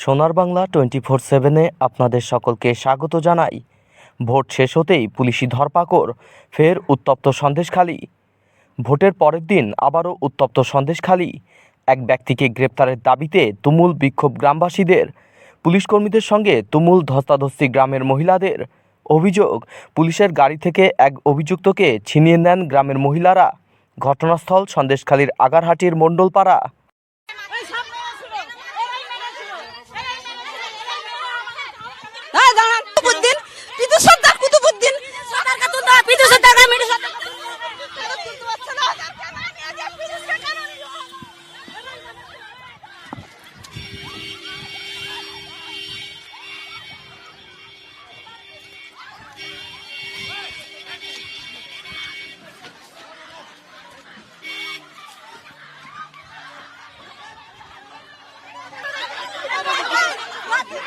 সোনার Bangla twenty four সেভেনে আপনাদের সকলকে স্বাগত জানাই। ভোট শেষ হতেই পুলিশি ধরপাকড়, ফের উত্তপ্ত সন্দেশখালী ভোটের পরের দিন আবারও উত্তপ্ত সন্দেশখালী এক ব্যক্তিকে গ্রেপ্তারের দাবিতে তুমুল বিক্ষোভ গ্রামবাসীদের, পুলিশ কর্মীদের সঙ্গে তুমুল ধস্তাধস্তি গ্রামের মহিলাদের। অভিযোগ, পুলিশের গাড়ি থেকে এক অভিযুক্তকে ছিনিয়ে নেন গ্রামের মহিলারা। ঘটনাস্থল সন্দেশখালীর আগারহাটির মণ্ডলপাড়া।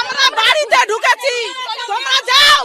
আমরা বাড়িতে ঢুকেছি। তোমরা যাও